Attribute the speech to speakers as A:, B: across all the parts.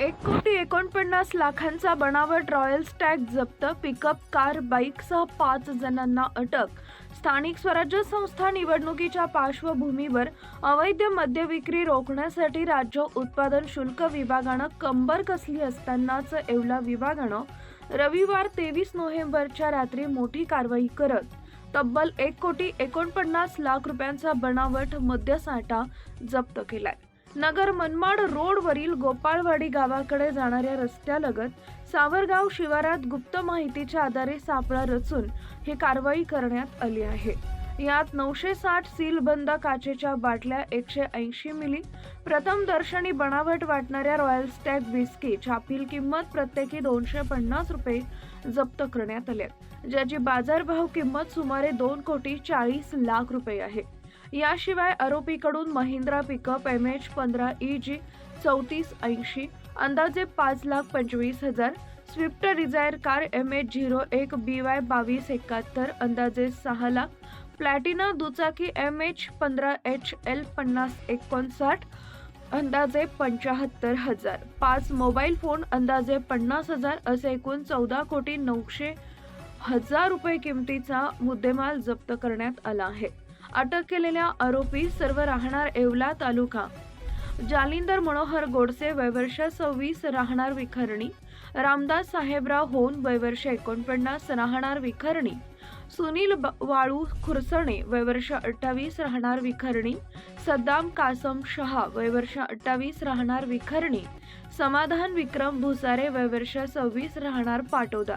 A: एक कोटी एकोणपन्नास लाखांचा बनावट रॉयल स्टॅग जप्त पिकअप कार बाईकसह पाच जणांना अटक. स्थानिक स्वराज्य संस्था निवडणुकीच्या पार्श्वभूमीवर अवैध मद्य विक्री रोखण्यासाठी राज्य उत्पादन शुल्क विभागानं कंबर कसली असतानाच येवला विभागानं रविवार तेवीस नोव्हेंबरच्या रात्री मोठी कारवाई करत तब्बल एक कोटी एकोणपन्नास लाख रुपयांचा बनावट मद्यसाठा जप्त केलाय. नगर मनमाड रोडवरील गोपाळवाडी गावाकडे जाणाऱ्या रस्त्यालगत सावरगाव शिवारात गुप्त माहितीच्या आधारे सापळा रचून ही कारवाई करण्यात आली आहे. यात नऊशे साठ सीलबंद काचेच्या बाटल्या एकशे ऐंशी मिली प्रथम दर्शनी बनावट वाटणाऱ्या रॉयल स्टॅग विस्की छापील किंमत प्रत्येकी दोनशे पन्नास रुपये जप्त करण्यात आल्या ज्याची बाजारभाव किंमत सुमारे दोन कोटी चाळीस लाख रुपये आहे. याशिवाय आरोपीकडून महिंद्रा पिकअप एम एच पंधरा ई जी चौतीस ऐंशी अंदाजे पाच लाख पंचवीस हजार Swift Dzire car M H zero एक बी वाय बावीस एकाहत्तर अंदाजे सहा लाख प्लॅटिना दुचाकी एम एच पंधरा एच एल पन्नास एकोणसाठ अंदाजे पंचाहत्तर हजार पाच मोबाईल फोन अंदाजे पन्नास हजार असे एकूण चौदा कोटी नऊशे हजार रुपये किमतीचा मुद्देमाल जप्त करण्यात आला आहे. अटक केलेल्या आरोपी सर्व राहणार येवला तालुका. जालिंदर मनोहर गोडसे वयवर्ष सव्वीस राहणार विखरणी. रामदास साहेबराव होन वयवर्ष एकोणपन्नास राहणार विखरणी. सुनील ब- वाळू खुरसणे वयवर्ष अठ्ठावीस राहणार विखरणी. सद्दाम कासम शहा वयवर्ष अठ्ठावीस राहणार विखरणी. समाधान विक्रम भुसारे वयवर्ष सव्वीस राहणार पाटोदा.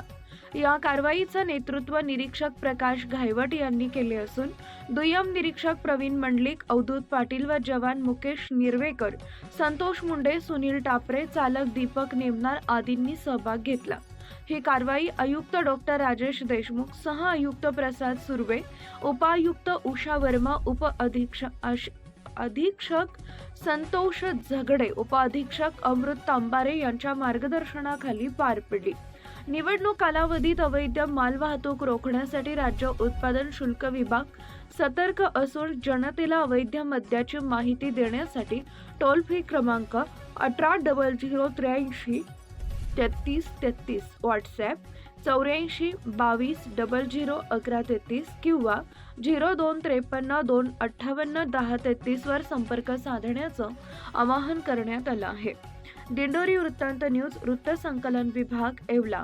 A: या कारवाईचं नेतृत्व निरीक्षक प्रकाश घायवट यांनी केले असून दुय्यम निरीक्षक प्रवीण मंडलिक अवधूत पाटील व जवान मुकेश निर्वेकर संतोष मुंडे सुनील टापरे चालक दीपक नेमनार आदींनी सहभाग घेतला. ही कारवाई आयुक्त डॉक्टर राजेश देशमुख सह आयुक्त प्रसाद सुर्वे उपायुक्त उषा वर्मा उप अधीक्षक अधीक्षक संतोष झगडे उपाधीक्षक अमृत तांबारे यांच्या मार्गदर्शनाखाली पार पडली. निवडणूक कालावधीत अवैध मालवाहतूक रोखण्यासाठी राज्य उत्पादन शुल्क विभाग सतर्क असून जनतेला अवैध मद्याची माहिती देण्यासाठी टोल फ्री क्रमांक अठरा डबल झिरो त्र्याऐंशी तेहतीस तेहतीस व्हॉट्सॲप चौऱ्याऐंशी बावीस डबल झिरो अकरा तेहतीस किंवा झिरो दोन त्रेपन्न दोन अठ्ठावन्न दहा तेहतीसवर संपर्क साधण्याचं आवाहन करण्यात आलं आहे. दिंडोरी वृत्तांत न्यूज वृत्तसंकलन विभाग येवला.